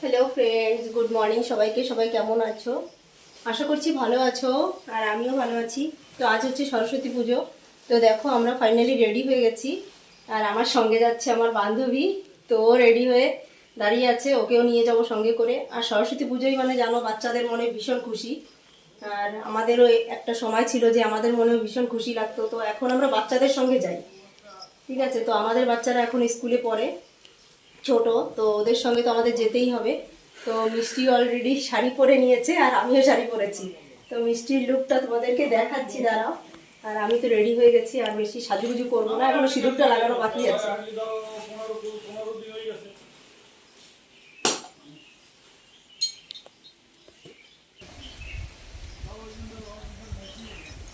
Hello friends good morning সবাইকে। সবাই কেমন আছো? আশা করছি ভালো আছো আর আমিও ভালো আছি। তো আজ হচ্ছে সরস্বতী পুজো। তো দেখো, আমরা ফাইনালি রেডি হয়ে গেছি। আর আমার সঙ্গে যাচ্ছে আমার বান্ধবী। তো ও রেডি হয়ে দাঁড়িয়ে আছে। ওকেও নিয়ে যাব সঙ্গে করে। আর সরস্বতী পুজোই মানে জানো, বাচ্চাদের মনে ভীষণ খুশি। আর আমাদেরও একটা সময় ছিল যে আমাদের মনেও ভীষণ খুশি লাগতো। তো এখন আমরা বাচ্চাদের সঙ্গে যাই। ঠিক আছে? তো আমাদের বাচ্চারা এখন স্কুলে পড়ে। ছোট, তো ওদের সঙ্গে তো আমাদের যেতেই হবে। তো মিষ্টি অলরেডি শাড়ি পরে নিয়েছে আর আমিও শাড়ি পরেছি। তো মিষ্টির লুকটা তোমাদেরকে দেখাচ্ছি, দাঁড়াও। আর আমি তো রেডি হয়ে গেছি, আর বেশি সাজুগুজু করব না, এখনও সিঁদুরটা লাগানো বাকি আছে।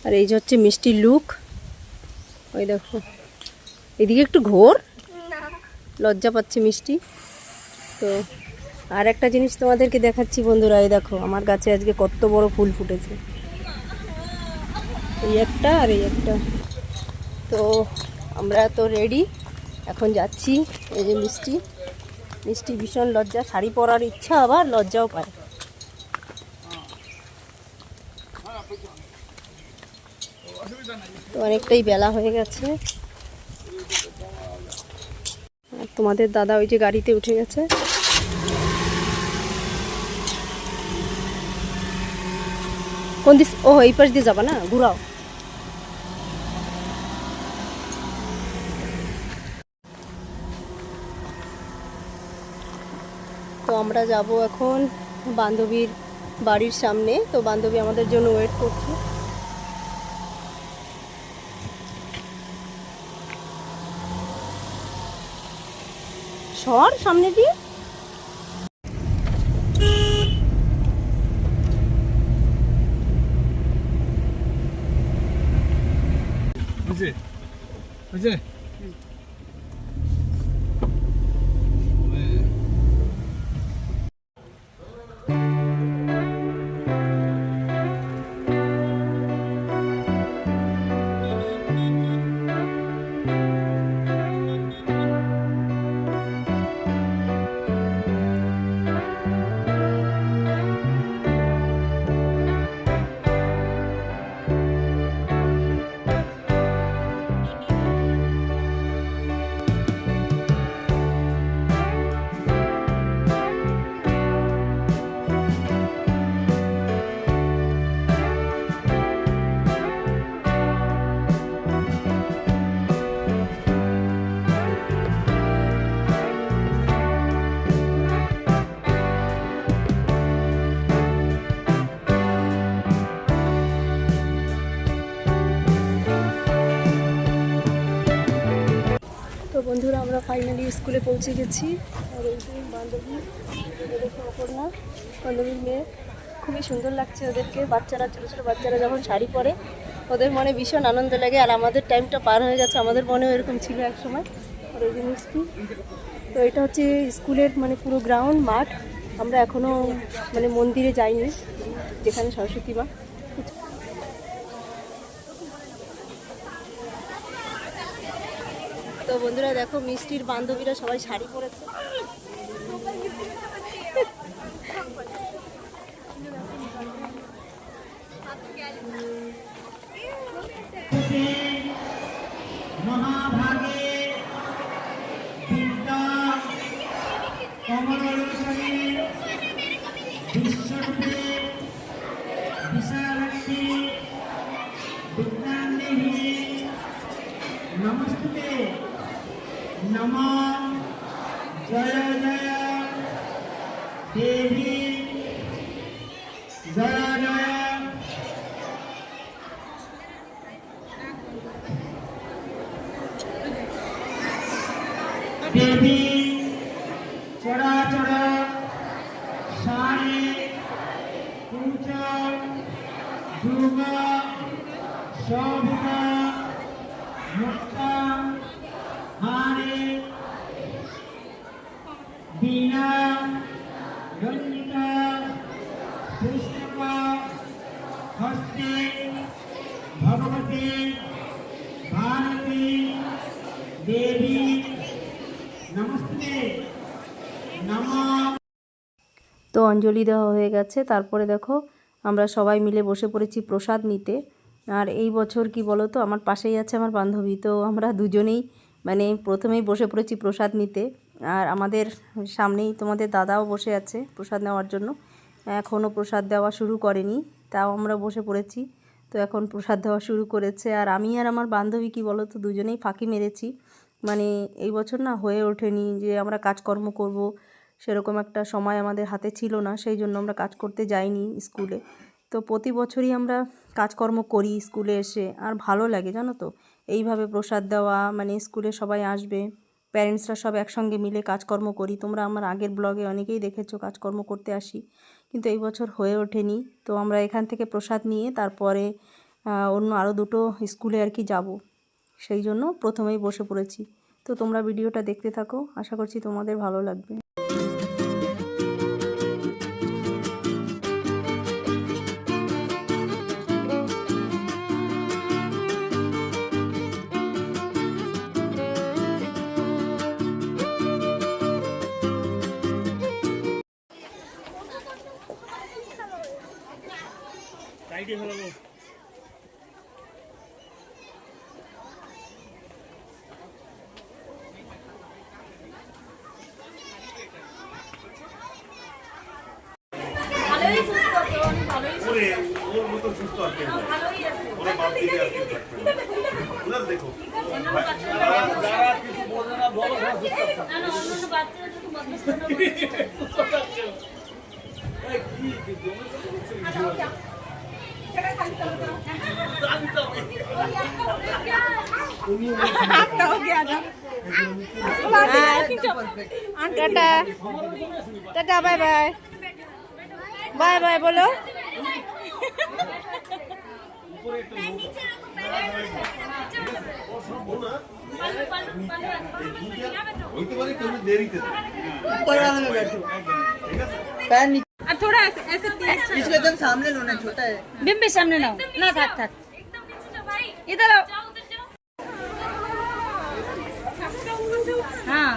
আর এই যে হচ্ছে মিষ্টির লুক ওই দেখো। এদিকে একটু ঘোর। লজ্জা পাচ্ছে মিষ্টি। তো আর একটা জিনিস তোমাদেরকে দেখাচ্ছি বন্ধুরা, এই দেখো, আমার গাছে আজকে কত বড় ফুল ফুটেছে। এই একটা আর এই একটা। তো আমরা তো রেডি এখন যাচ্ছি, এই যে মিষ্টি। মিষ্টি ভীষণ লজ্জা, শাড়ি পরার ইচ্ছা আবার লজ্জাও পায়। তো অনেকটাই বেলা হয়ে গেছে আর তোমাদের দাদা ওই যে গাড়িতে উঠে গেছে। কোন দিস ও এই পাশ দিয়ে যাবা না? ঘুরাও। তো আমরা যাব এখন বান্ধবীর বাড়ির সামনে। তো বান্ধবী আমাদের জন্য ওয়েট করছে। সর সামনে দিয়ে। বুঝে? হয়েছে ফাইনালি স্কুলে পৌঁছে গেছি। আর এই বান্ধবী অপর্ণা, বান্ধবীর মেয়ে। খুবই সুন্দর লাগছে ওদেরকে। বাচ্চারা, ছোটো ছোটো বাচ্চারা যখন শাড়ি পরে, ওদের মনে ভীষণ আনন্দ লাগে। আর আমাদের টাইমটা পার হয়ে গেছে আমাদের মনেও এরকম ছিল এক সময় আর এই যে মিষ্টি তো এটা হচ্ছে স্কুলের মানে পুরো গ্রাউন্ড মাঠ। আমরা এখনও মানে মন্দিরে যাইনি, যেখানে সরস্বতী মা। তো বন্ধুরা দেখো মিষ্টির বান্ধবীরা সবাই শাড়ি পরেছে। মহাভাগে নম জয় জয় দেবী জয় জয়। দেবী কুঞ্চ যুগ সভুগ মুক্ত তো অঞ্জলি দেওয়া হয়ে গেছে। তারপরে দেখো, আমরা সবাই মিলে বসে পড়েছি প্রসাদ নিতে। আর এই বছর কি বলো তো আমার পাশেই আছে আমার বান্ধবী, তো আমরা দুজনেই মানে প্রথমেই বসে পড়েছি প্রসাদ নিতে। আর আমাদের সামনেই তোমাদের দাদাও বসে আছে প্রসাদ নেওয়ার জন্য। এখনও প্রসাদ দেওয়া শুরু করেনি, তাও আমরা বসে পড়েছি। তো এখন প্রসাদ দেওয়া শুরু করেছে। আর আমি আর আমার বান্ধবী, কি বলো তো দুজনেই ফাঁকি মেরেছি। মানে এই বছর না হয়ে ওঠেনি যে আমরা কাজকর্ম করব। সেরকম একটা সময় আমাদের হাতে ছিল না, সেই জন্য আমরা কাজ করতে যাইনি স্কুলে। তো প্রতি বছরই আমরা কাজকর্ম করি স্কুলে এসে। আর ভালো লাগে, জানো তো? এইভাবে প্রসাদ দেওয়া মানে স্কুলে সবাই আসবে। প্যারেন্টসরা সব একসঙ্গে মিলে কাজকর্ম করি। তোমরা আমার আগের ব্লগে অনেকেই দেখেছ কাজকর্ম করতে আসি। কিন্তু এই বছর হয়ে ওঠেনি। তো আমরা এখান থেকে প্রসাদ নিয়ে তারপরে অন্য আরও দুটো স্কুলে আর কি যাব। সেই জন্য প্রথমেই বসে পড়েছি। তো তোমরা ভিডিওটা দেখতে থাকো। আশা করছি তোমাদের ভালো লাগবে। সাইডে হলো ওরে মতো সুস্থ আর কেউ। ওরা বাপ দিকে আর কেউ থাকবে না। দেখো। যারা কিছু বোঝে না বলো না সুস্থ থাকো। এই কি কি জমে video. Ta-ta. Ta-ta bye bye. Bye bye বলো। হইতে পারে কেউ দেরিতে দেয়। ऊपर वाले में बैठो ঠিক আছে पैर नीचे আর थोड़ा ऐसे ऐसे इसको एकदम सामने लो ना छोटा है बिम्बे सामने लाओ ना थाक थाक इधर आओ हाँ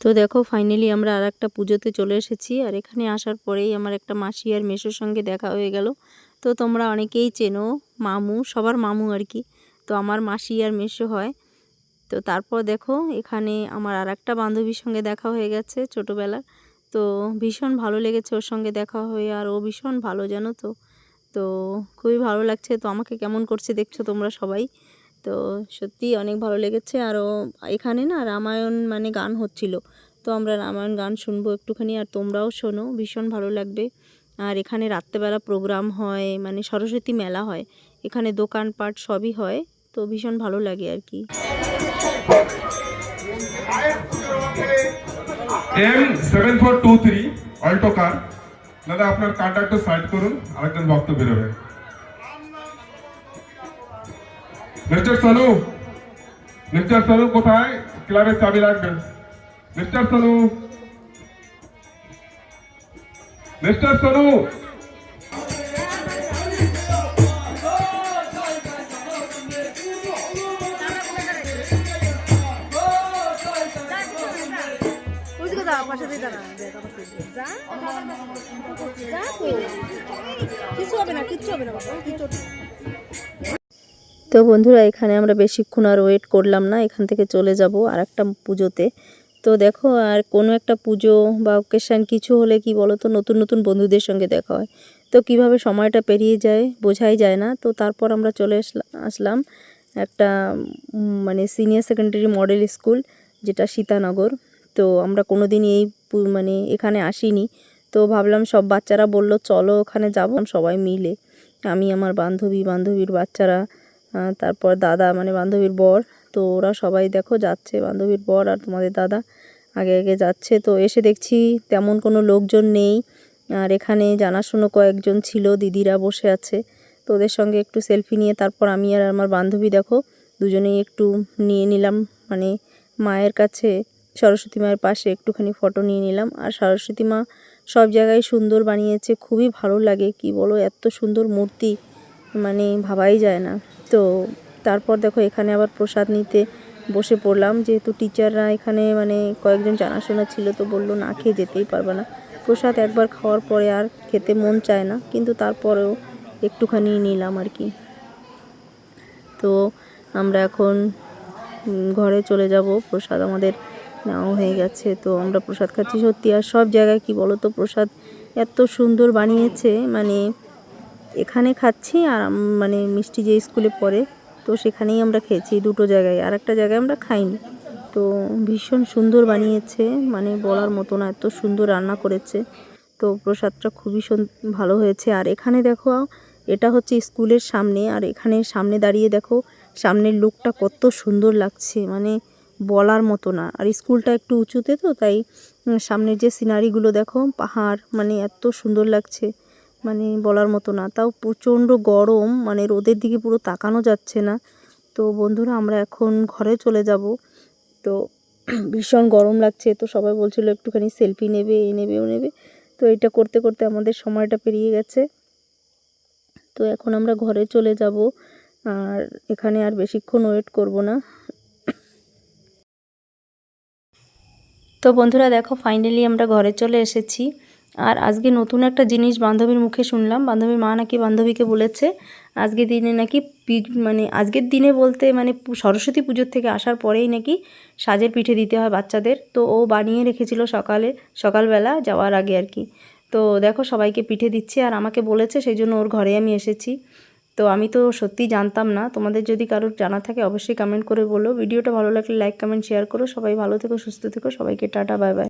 তো দেখো ফাইনালি আমরা আর একটা পুজোতে চলে এসেছি আর এখানে আসার পরেই আমার একটা মাসি আর মেসোর সঙ্গে দেখা হয়ে গেল তো তোমরা অনেকেই চেনো মামু সবার মামু আর কি তো আমার মাসি আর মেসো হয় তো তারপর দেখো, এখানে আমার আর একটা বান্ধবীর সঙ্গে দেখা হয়ে গেছে ছোটোবেলার। তো ভীষণ ভালো লেগেছে ওর সঙ্গে দেখা হয়ে, আর ও ভীষণ ভালো, জানো তো? তো খুবই ভালো লাগছে। তো আমাকে কেমন করছে দেখছ তোমরা সবাই? তো সত্যি অনেক ভালো লেগেছে। আরও এখানে না রামায়ণ মানে গান হচ্ছিল। তো আমরা রামায়ণ গান শুনব একটুখানি, আর তোমরাও শোনো, ভীষণ ভালো লাগবে। আর এখানে রাত্রেবেলা প্রোগ্রাম হয় মানে সরস্বতী মেলা হয়। এখানে দোকানপাট সবই হয়, তো ভীষণ ভালো লাগে আর কি। M seven four two three Alto car দাদা, আপনার কারটা একটু সাইড করুন, আরেকজন ভক্ত বেরোবে। মিস্টার সানু মিস্টার সানু কোথায়? ক্লাবের চাবি রাখবেন। মিস্টার সানু মিস্টার সানু তো বন্ধুরা, এখানে আমরা বেশিক্ষণ আর ওয়েট করলাম না, এখান থেকে চলে যাব আর একটা পুজোতে। তো দেখো, আর কোনো একটা পুজো বা ওকেশান কিছু হলে কি বলো তো নতুন নতুন বন্ধুদের সঙ্গে দেখা হয়। তো কীভাবে সময়টা পেরিয়ে যায়, বোঝাই যায় না। তো তারপর আমরা চলে আসলা- আসলাম একটা মানে সিনিয়র সেকেন্ডারি মডেল স্কুল যেটা সীতানগর। তো আমরা কোনো দিন এই মানে এখানে আসিনি। তো ভাবলাম সব বাচ্চারা বলল, চলো ওখানে যাব। সবাই মিলে। আমি, আমার বান্ধবী, বান্ধবীর বাচ্চারা তারপর দাদা মানে বান্ধবীর বর, তো ওরা সবাই দেখো যাচ্ছে। বান্ধবীর বর আর তোমাদের দাদা আগে আগে যাচ্ছে। তো এসে দেখছি তেমন কোনো লোকজন নেই। আর এখানে জানাশুনো কয়েকজন ছিল, দিদিরা বসে আছে। তো ওদের সঙ্গে একটু সেলফি নিয়ে, তারপর আমি আর আমার বান্ধবী দেখো, দুজনেই একটু নিয়ে নিলাম। মানে মায়ের কাছে সরস্বতী মায়ের পাশে একটুখানি ফটো নিয়ে নিলাম। আর সরস্বতী মা সব জায়গায় সুন্দর বানিয়েছে, খুবই ভালো লাগে। কি বলো, এত সুন্দর মূর্তি মানে ভাবাই যায় না। তো তারপর দেখো এখানে আবার প্রসাদ নিতে বসে পড়লাম। যেহেতু টিচাররা এখানে মানে কয়েকজন জানাশোনা ছিল, তো বলল না খেয়ে যেতেই পারবে না। প্রসাদ একবার খাওয়ার পরে আর খেতে মন চায় না, কিন্তু তারপরেও একটুখানি নিলাম আর কি। তো আমরা এখন ঘরে চলে যাব। প্রসাদ আমাদের নেওয়া হয়ে গেছে। তো আমরা প্রসাদ খাচ্ছি সত্যি। আর সব জায়গায় কি বলো তো প্রসাদ এত সুন্দর বানিয়েছে। মানে এখানে খাচ্ছি আর মানে মিষ্টি যে স্কুলে পড়ে, তো সেখানেই আমরা খেয়েছি দুটো জায়গায়। আর একটা জায়গায় আমরা খাইনি। তো ভীষণ সুন্দর বানিয়েছে। মানে বলার মতো না, এত সুন্দর রান্না করেছে। তো প্রসাদটা খুবই ভালো হয়েছে। আর এখানে দেখো, এটা হচ্ছে স্কুলের সামনে। আর এখানে সামনে দাঁড়িয়ে দেখো, সামনের লুকটা কত সুন্দর লাগছে। মানে বলার মতো না। আর স্কুলটা একটু উঁচুতে তো তাই উম, সামনের যে সিনারিগুলো দেখো পাহাড় মানে এত সুন্দর লাগছে মানে বলার মতো না। তাও প্রচণ্ড গরম মানে রোদের দিকে পুরো তাকানো যাচ্ছে না। তো বন্ধুরা আমরা এখন ঘরে চলে যাব। তো ভীষণ গরম লাগছে তো সবাই বলছিল একটুখানি সেলফি নেবে এ নেবে ও নেবে। তো এটা করতে করতে আমাদের সময়টা পেরিয়ে গেছে। তো এখন আমরা ঘরে চলে যাব। আর এখানে আর বেশিক্ষণ ওয়েট করব না। তো বন্ধুরা দেখো ফাইনালি আমরা ঘরে চলে এসেছি। আর আজকে নতুন একটা জিনিস বান্ধবীর মুখে শুনলাম। বান্ধবীর মা নাকি বান্ধবীকে বলেছে আজকে দিনে নাকি মানে আজকের দিনে বলতে মানে সরস্বতী পুজোর থেকে আসার পরেই নাকি সাজের পিঠে দিতে হয় বাচ্চাদের। তো ও বানিয়ে রেখেছিল সকালে, সকালবেলা যাওয়ার আগে আর কি। তো দেখো, সবাইকে পিঠে দিচ্ছে আর আমাকে বলেছে, সেই জন্য ওর ঘরে আমি এসেছি। তো আমি তো সত্যি জানতাম না। তোমাদের যদি কারোর জানা থাকে অবশ্যই কমেন্ট করে বলো। ভিডিওটা ভালো লাগলে লাইক কমেন্ট শেয়ার করো। সবাই ভালো থেকো, সুস্থ থেকো। সবাইকে টাটা বাই বাই